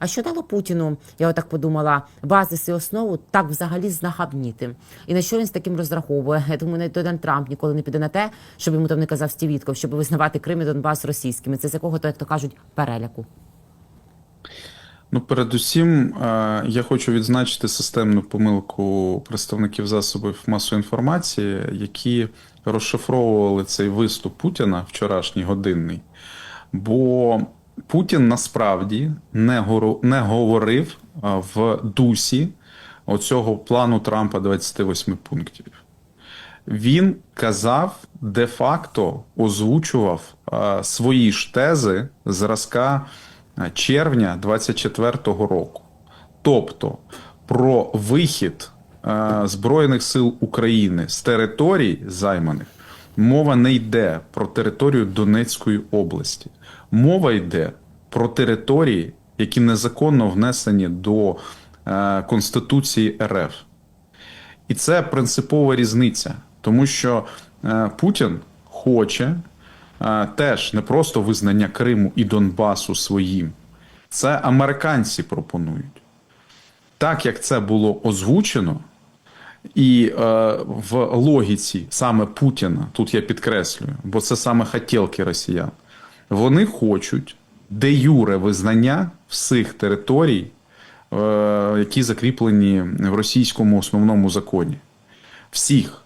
А що дало Путіну? Я отак подумала, базис і основу так взагалі знахабніти. І на що він з таким розраховує? Я думаю, навіть Дональд Трамп ніколи не піде на те, щоб йому там не казав Стівітков, щоб визнавати Крим і Донбас російськими. Це з якого то, як то кажуть, переляку. Ну, передусім, е, я хочу відзначити системну помилку представників засобів масової інформації, які розшифровували цей виступ Путіна вчорашній годинний. Бо Путін насправді не, гору- не говорив е, в дусі оцього плану Трампа 28 пунктів. Він казав, де-факто озвучував е, свої ж тези зразка е, червня 24-го року. Тобто про вихід Збройних сил України з територій займаних мова не йде про територію Донецької області. Мова йде про території, які незаконно внесені до е, Конституції РФ. І це принципова різниця, тому що е, Путін хоче е, теж не просто визнання Криму і Донбасу своїм. Це американці пропонують. Так як це було озвучено, і е, в логіці саме Путіна, тут я підкреслюю, бо це саме хотілки росіян, вони хочуть де юре визнання всіх територій, е, які закріплені в російському основному законі. Всіх.